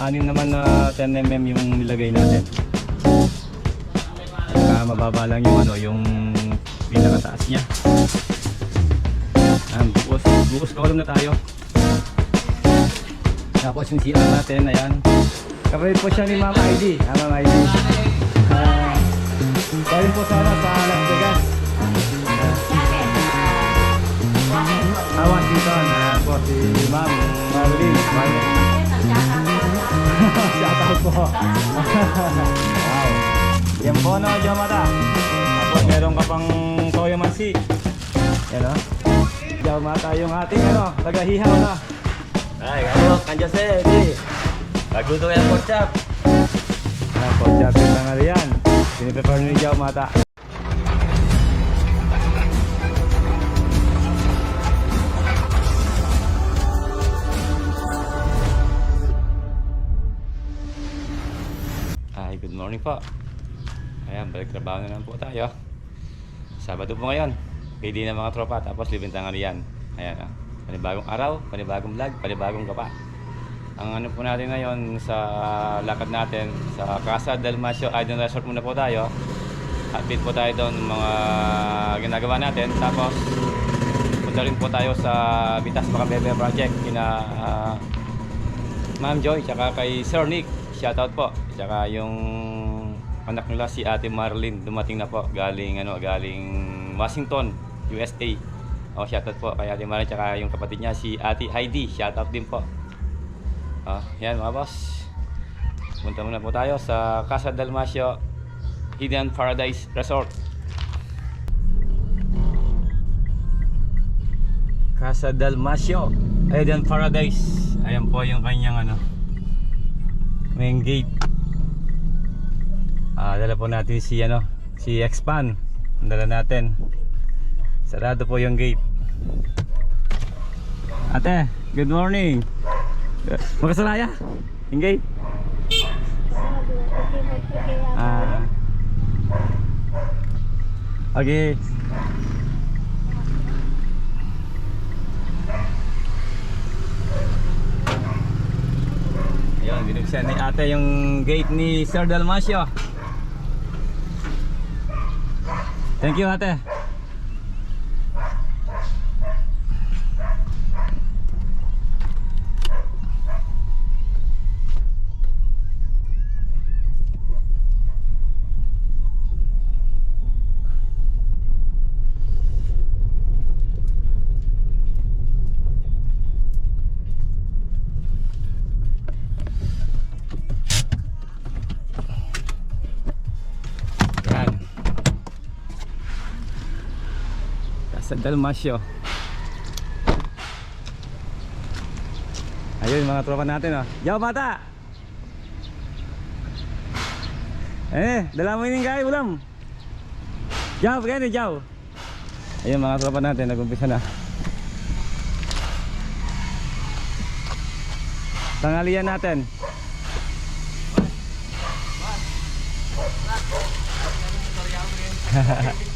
anim naman na 10mm yung nilagay natin. Saka mababa lang yung ano, yung pinakataas niya. Ayan, bukas, bukas column na tayo. Tapos yung CR natin, ayan. Kapatid po siya ni Ma'am ID. Ah, Ma'am ID. Ah, galing po sana sa Las Vegas. Ah, Washington. Ayan po si Ma'am Marlene. Marlene. Shout out po. wow. Yan po no, Jomata. Tapos meron ka pang Toyo Mansi. Yan o. Jomata yung ating ano, tagahihaw na. Ay, kamu kanjo saya di. Lagu tuh yang kocap. Ayan po, Japin na nga riyan. Piniprepare ni Jomata. Morning po. Ayan, balik trabaho na naman po tayo. Sabado po ngayon. Pwede na mga tropa, tapos libintangan riyan. Ayan, ah. panibagong araw, panibagong vlog, panibagong kapa. Ang ano po natin ngayon sa lakad natin sa Casa del Masio Island Resort muna po tayo. Update po tayo doon mga ginagawa natin. Tapos punta rin po tayo sa Bitas Macabebe Project kina ah, Ma'am Joy tsaka kay Sir Nick. Shoutout po. Tsaka yung anak nila si Ate Marlene dumating na po galing ano galing Washington, USA. O shoutout po kay Ate Marlene tsaka yung kapatid niya si Ate Heidi. Shoutout din po. Ah, yan mga boss. Punta muna po tayo sa Casa Dalmasio Hidden Paradise Resort. Casa Dalmasio Hidden Paradise. Ayan po yung kanyang ano main gate. Ah, dala po natin si ano, si Expan. Ang Dala natin. Sarado po yung gate. Ate, good morning. Magkasalaya? Ingay? Ah. Okay. Ayun, binuksan ni ate yung gate ni Sir Dalmasio. Thank you ate. Casa Dalmasio. Ayun mga tropa natin oh. Yaw bata! Eh, dala mo yung guy, ulam. Yaw, gani, yaw. Ayun mga tropa natin, nag-umpisa na. Tangalian natin.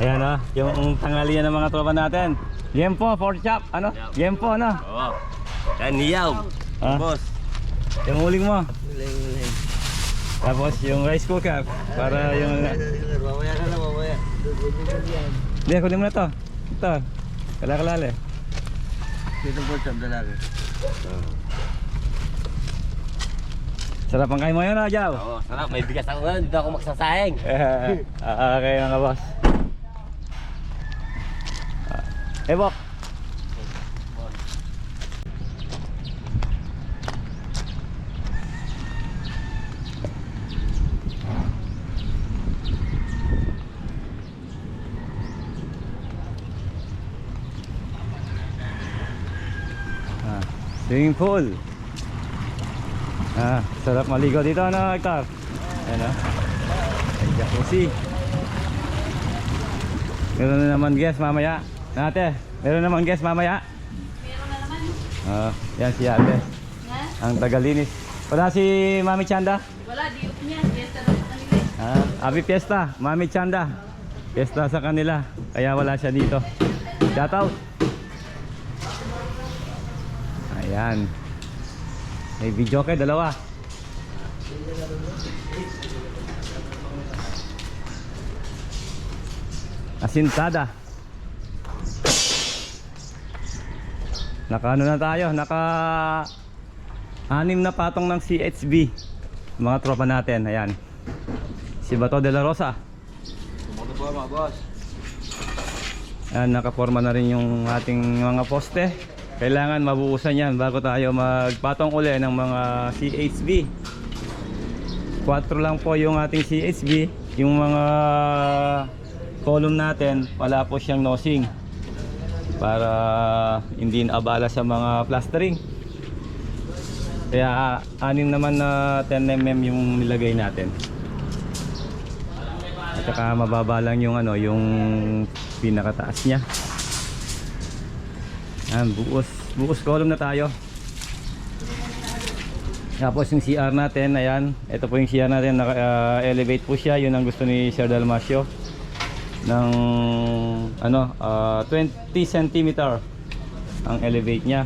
Ayan oh, yung tangalian ng mga tropa natin. Yempo, pork chop, ano? Yempo, ano? Oh. Kan niyaw. Ah? Bos. Yung uling mo. Uling uling. Tapos yung rice cooker para yung Mamaya na lang mamaya. Hindi, kunin mo na to. Ito. Kalakalali. Dito kocap dalaga. Sarap ang kain mo yun, ah, Jaw. Oo, sarap. May bigas ako ngayon. Dito ako magsasayang. Ah, okay mga boss. Ah, Eh. Ah, swimming pool. Ah, sarap maligo dito ano, Hector? Ayan ah. Ay, jacuzzi. Meron na naman guest mamaya. Ate, meron naman guest mamaya. Meron na naman. Ah, yan si ate. Nga? Ang tagalinis. Wala si Mami Chanda? Wala, di up niya. Fiesta daw sa kanila. Ah, Abi Fiesta, Mami Chanda. Fiesta sa kanila. Kaya wala siya dito. Shout out. Ayan. May video kay dalawa. Asintada. Naka ano na tayo, naka anim na patong ng CHB. Mga tropa natin, ayan. Si Bato de la Rosa. Ano po mga boss? Ayan, nakaporma na rin yung ating mga poste. Kailangan mabuusan yan bago tayo magpatong uli ng mga CHB. 4 lang po yung ating CHB. Yung mga column natin, wala po siyang nosing. Para hindi naabala sa mga plastering. Kaya anim naman na 10mm yung nilagay natin. At saka mababa lang yung ano, yung pinakataas niya. Ayan, buos, buos column na tayo. Tapos yung CR natin, ayan, ito po yung CR natin, naka, ah, elevate po siya, yun ang gusto ni Sir Dalmasio ng ano, ah, 20 cm ang elevate niya.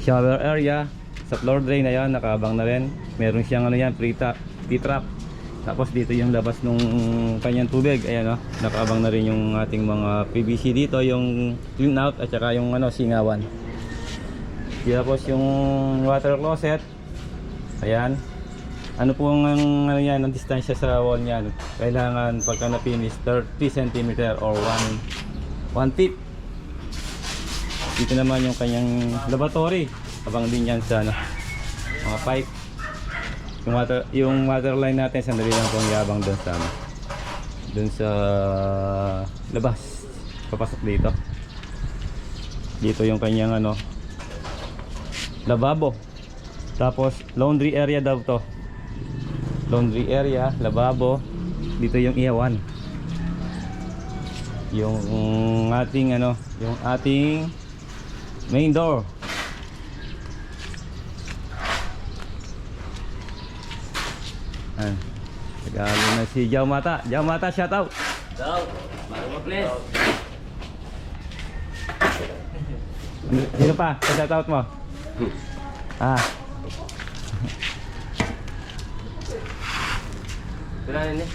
Shower area, sa floor drain na yan, nakaabang na rin. Meron siyang ano yan, pre-trap. Tapos dito yung labas nung kanyang tubig, ayan o, nakaabang na rin yung ating mga PVC dito, yung clean out at saka yung ano, singawan. Tapos yung water closet, ayan. Ano po ang ano yan, ang distansya sa wall niyan? Kailangan pagka na-finish 30 cm or 1 1 feet. Dito naman yung kanyang lavatory. Abang din yan sa ano, mga pipe. Yung water, yung water line natin, sandali lang pong yabang doon sa ano, doon sa labas. Papasok dito. Dito yung kanyang ano, lababo. Tapos laundry area daw to. Laundry area, lababo. Dito yung iyawan. Yung ating ano, yung ating main door. Ayan. Tagalo na si Jao Mata. Jao Mata, shout out. Bago mo please. Sino pa? Shout out mo. Ah, Ito na eh.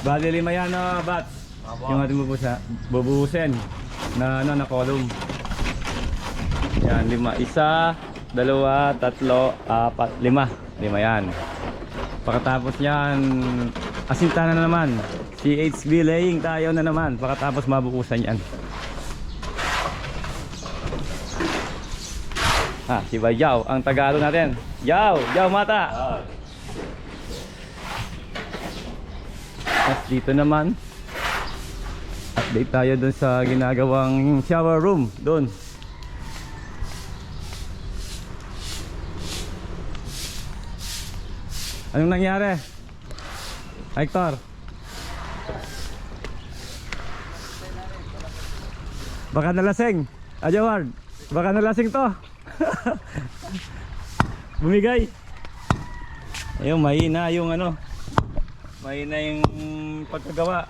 bali lima yan na bats. Yung ating bubusa, bubuhusin na ano na column. Yan, lima. Isa, dalawa, tatlo, apat, lima. Lima yan. Pagkatapos yan, asintanan na naman. CHB laying tayo na naman. Pagkatapos mabukusan yan. Ah, si Bayaw, ang Tagalo natin. Yaw, Yaw mata. At dito naman, update tayo dun sa ginagawang shower room doon. Anong nangyari? Hector? Baka nalasing. Ajaward, baka nalasing to. Bumigay. Ayun, mahina yung ano. Mahina yung pagkagawa.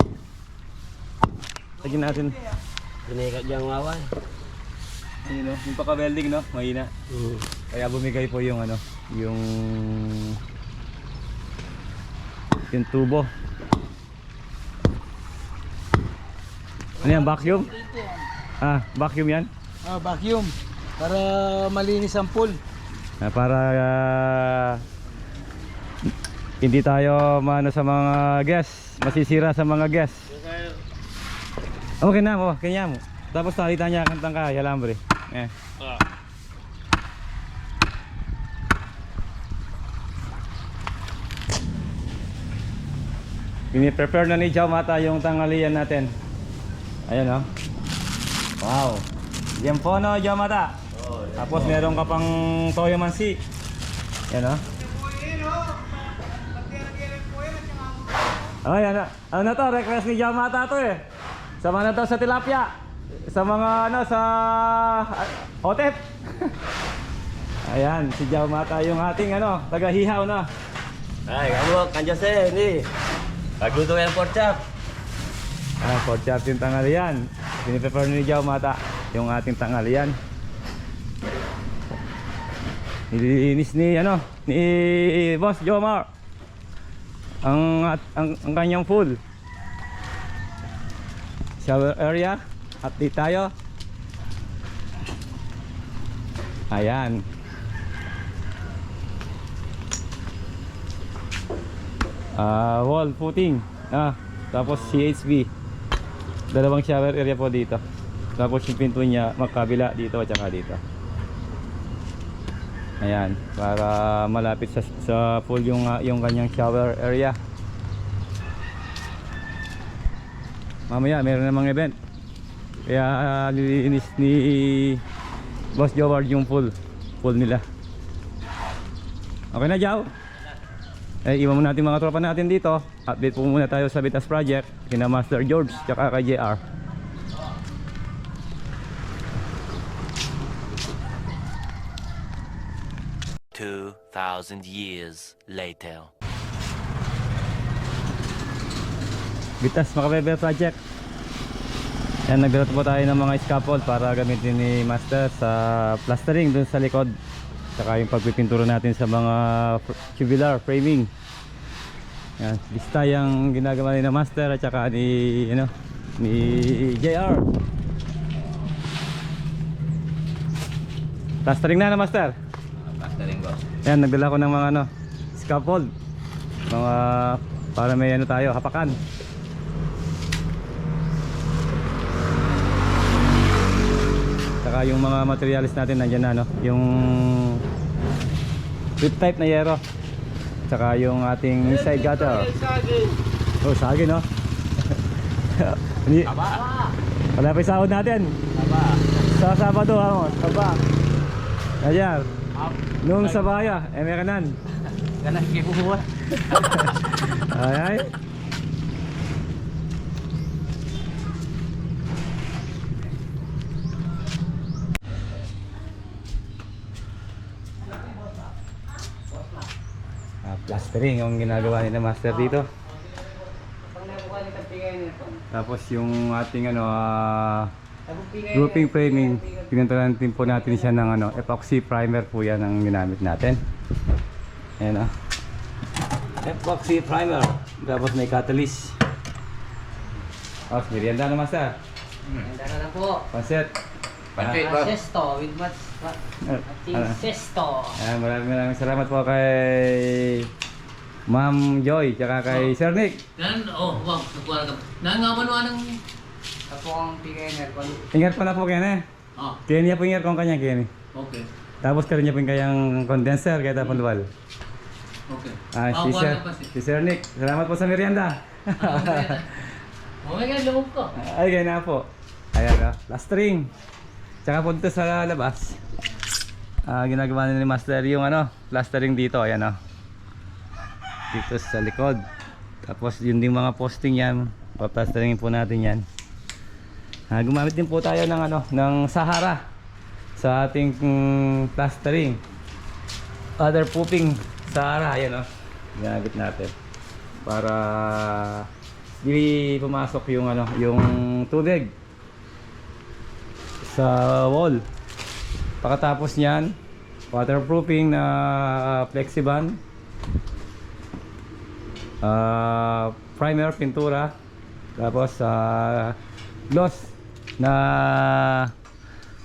Lagyan natin. Binikat diyang wawan. Ayun, no? Yung paka-welding, no? Mahina. Mm. Kaya bumigay po yung ano, yung yung tubo. Ano yan, vacuum? Ah, vacuum yan? Ah, vacuum para malinis ang pool. Ah, para ah, hindi tayo maano sa mga guests, masisira sa mga guests. Okay na mo, kanya mo. Tapos talita niya kantang ka, yalambre. Eh. Pini-prepare na ni Jao Mata yung tanghalian natin. Ayan oh. Wow. Yan po no, Jao Mata. Tapos meron ka pang toyo mansi. Yan oh. Ay, ano, ano na to? Request ni Jao Mata to eh. Sama na to sa tilapia. Sa mga ano, sa uh, otep. Ayan, si Jao Mata yung ating ano, taga-hihaw na. Ay, kamu kan Jose ini. Bago to yung pork chop. Ah, pork chop yung tanghalian. Piniprepare ni Jao Mata yung ating tanghalian. Nililinis ni ano, ni Boss Jomar. Ang, at, ang, ang kanyang pool. Shower area. Update tayo. Ayan. Ah, wall footing. Ah, tapos CHB. Dalawang shower area po dito. Tapos yung pinto niya magkabila dito at saka dito. Ayan, para malapit sa sa pool yung ah, yung kanyang shower area. Mamaya meron namang event. Kaya ah, nililinis ni Boss Joward yung pool. Pool nila. Okay na, Jow? Eh, iwan mo natin mga tropa natin dito. Update po muna tayo sa Vitas Project. Kina Master George, tsaka kay JR. thousand years later. Vitas Makabebe Project. Yan, nagdala po tayo ng mga scaffold para gamitin ni Master sa plastering dun sa likod. Saka yung pagpipintura natin sa mga tubular framing. Yan, lista yung ginagawa ni Master at saka ni, ano, ni JR. Plastering na na Master. Plastering boss. Yan, nagdala ko ng mga ano, scaffold. Mga para may ano tayo, hapakan. Saka yung mga materials natin nandiyan na no, yung drip type na yero. Saka yung ating side gutter. Oh, sagin no. Hindi. Wala pa yung sahod natin. Sa Sabado ha, Saba. Ayan. Nung sa baya, eh kanan. Ganas kayo bubuhat. Ay ay. Ah, plastering yung ginagawa ni na master dito. Tapos yung ating ano ah, roofing framing, pinuntahan din po natin siya ng ano, epoxy primer po yan ang ginamit natin. Ayan ah. Epoxy primer. Tapos may catalyst. Tapos merienda na master. Ganda na lang po. Pansit. Pansit boss. Sesto with? Ah, Ating ah. sesto. Ayan, maraming maraming salamat po kay Ma'am Joy, tsaka kay Sir Nick. Yan, oh, wow, nagkuha ka. Nangaman mo ng... Ako ang ko. Ingat pa na po kaya. Oh, Kaya niya po ingat kung kanya kaya okay. Tapos karin niya po yung kayang condenser kaya tapon luwal. Okay. Ah, si kuha Sir, si- si Sir Nick, salamat po sa merienda. Oh God, lumog ko. Ay, kaya na po. Ayan na, last string. Tsaka po dito sa labas. Ah, ginagawa na ni Master yung ano, plastering dito, ayan oh. Dito sa likod. Tapos yun din mga posting yan, paplasteringin po natin yan. Ah, gumamit din po tayo ng ano, ng Sahara sa ating mm, plastering. Other pooping Sahara, ayan oh. Ginamit natin para di pumasok yung ano, yung tubig sa wall. Pagkatapos niyan, waterproofing na Flexiban. Ah, primer pintura. Tapos ah, gloss na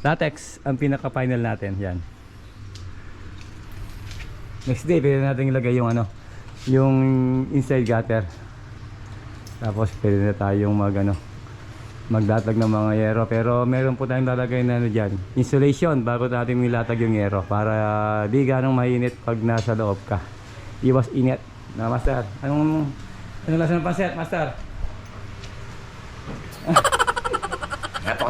latex ang pinaka final natin. Yan. Next day, pwede natin ilagay yung ano, yung inside gutter. Tapos pwede na tayong mag ano, magdatag ng mga yero. Pero meron po tayong lalagay na ano dyan, insulation bago natin nilatag yung yero para di ganong mainit pag nasa loob ka. Iwas init. Na master, anong anong lasa ng pansit, master?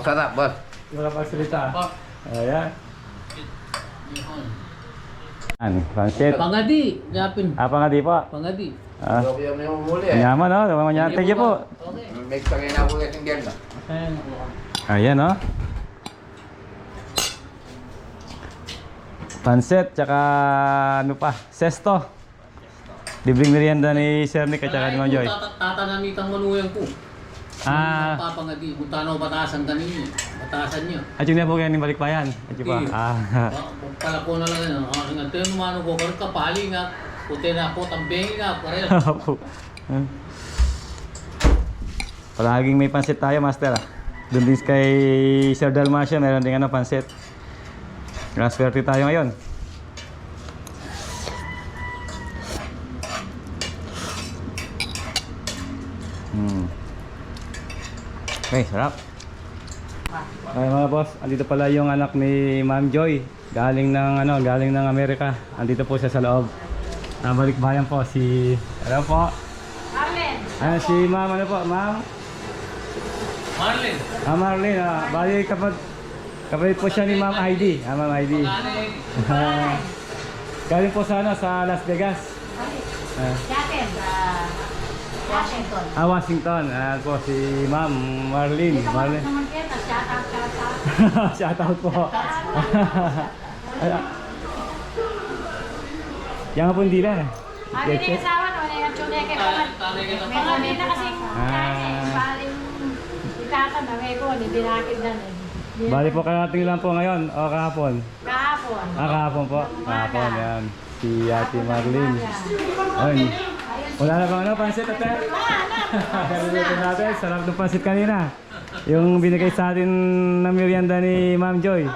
Napakasarap boss. Wala pang salita. Pa. Ayan. Yun. Yan, pansit. Pangadi, yapin. Apa nga di po? Pangadi. Ah, Huwag yung yung muli eh. yaman no, yaman niya. Thank you po. Okay. May tangin na po yung girl. Ayan, nakuha. Ayan oh. Pansit, tsaka ano pa, sesto. Libreng merienda ni Sir Nick at tsaka ni Ma'am Joy. Tatanamitan mo nuyang ko. Ah. Papangadi, kung tano batasan kanino. Batasan niyo. At yung po yan yung balikbayan. At yung pa. Hindi. Ah. Pala ko na lang yan. Ah, nga tayo naman ko karon kapali nga. Puti na po tambeng nga pare. Opo. Ah. Palaging may pansit tayo, master. Ah. Doon din kay Sir Dalmacia, meron din ano, pansit. Kaya swerte tayo ngayon. Okay, sarap. Okay mga boss, andito pala yung anak ni Ma'am Joy. Galing ng ano, galing ng Amerika. Andito po siya sa loob. Nabalik bayan po si Ano po? Marlene. Ano si Ma'am ano po? Ma'am? Marlin. Ah, Marlene. Ah, bali kapag kapatid po siya ni Ma'am Heidi. Ah, Ma'am Heidi. Ah, galing po sa ano, sa Las Vegas. Ah, Jacket. ah, Washington. ah, Washington. Ah, po si Ma'am Marlene. Marlene. Shout out, shout out. Shout out po. Ay, ah. Yan po hindi lang. Sabi ni kasawa no, yung tsuneke ko. Na May hindi na kasing Ah. kain. Baling itatan na may ko, ni binakid na. eh. Bali po karating lang po ngayon o kahapon. Kahapon. Ah, kahapon po. Kahapon, yan. Si Ate Marlene. Ayun. Wala na bang ano, pansit ate? Naluluto natin. Sarap ng pansit kanina. Yung binigay sa atin ng merienda ni Ma'am Joy.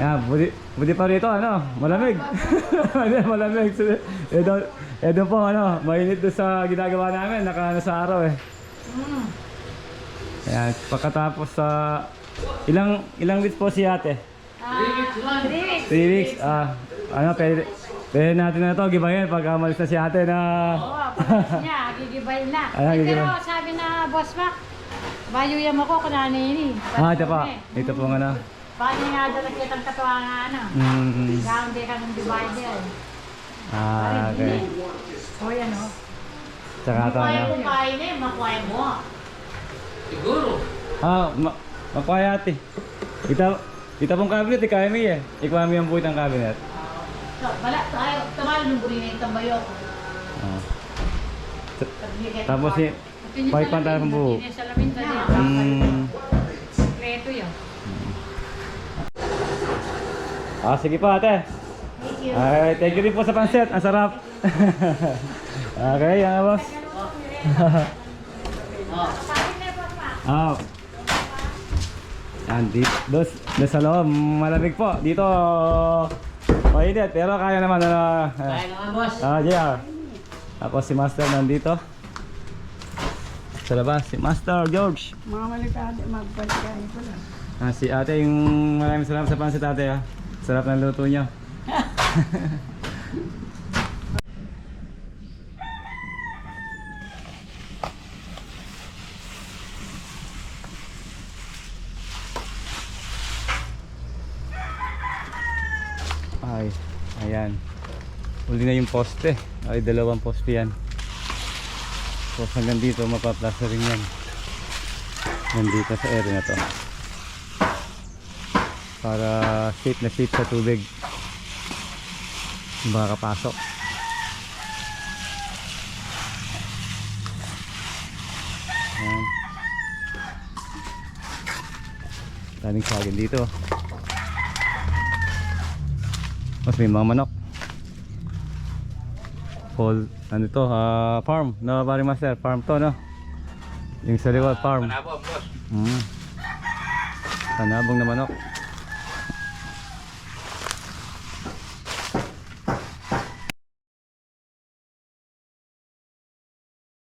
Ah, buti, buti pa rito, ano, malamig. Malamig. Eh, doon, eh, doon po, ano, mainit doon sa ginagawa namin. Naka, ano, sa araw eh. Ayan, pagkatapos sa... ilang ilang weeks po si ate? Ah, Three weeks. Three weeks. Ah, ano, pwede, pwede natin na ito, gibayin pag umalis na si ate na... Oo, pagkakas niya, gigibay na. Ayan, Eh. Pero sabi na boss Mac, bayuyan mo ko kung nanini. ah, ito pa. Ito po nga na. Paano nga dala kitang katuwa nga ano? Mm-hmm. Gawin di ka ng divider. Ah, okay. O yan o. Tsaka ito, ano. kain eh, makuha mo. Siguro. Ah, ma makuha ate. Ita, ita pong cabinet, ikaya mi eh. Ikuha mi ang buhit ng cabinet. Bala, tayo, tamal nung buri na itong bayo ko. Ah. Tapos si... Paipan tayo ng niya. Mm, Sekreto yun. ah, sige po ate. Thank you. Ay, thank you rin po sa pansit. Ang sarap. okay, yan boss. Ah. Yan, dito, dos, dos sa loob, malamig po. Dito, mainit, pero kaya naman na... Kaya naman boss. Ah, JR. Tapos si Master nandito. Sa labas, si Master George. Mga malikado, magpaligay ko lang. Ah, si ate, yung maraming salamat sa pansit ate ah. Sarap ng luto niya. Ay, ayan. Uli na yung poste. Ay, dalawang poste yan. So hanggang dito mapaplasa rin yan. Nandito sa area na to. Para safe na safe sa tubig. Baka kapasok. Ayan. Daming sagin dito. Mas may mga manok. Paul, ano to, ah, farm, no, pare master, farm to, no? Yung sa liwat, farm. Panabo, boss. Mm. Tanabong na manok.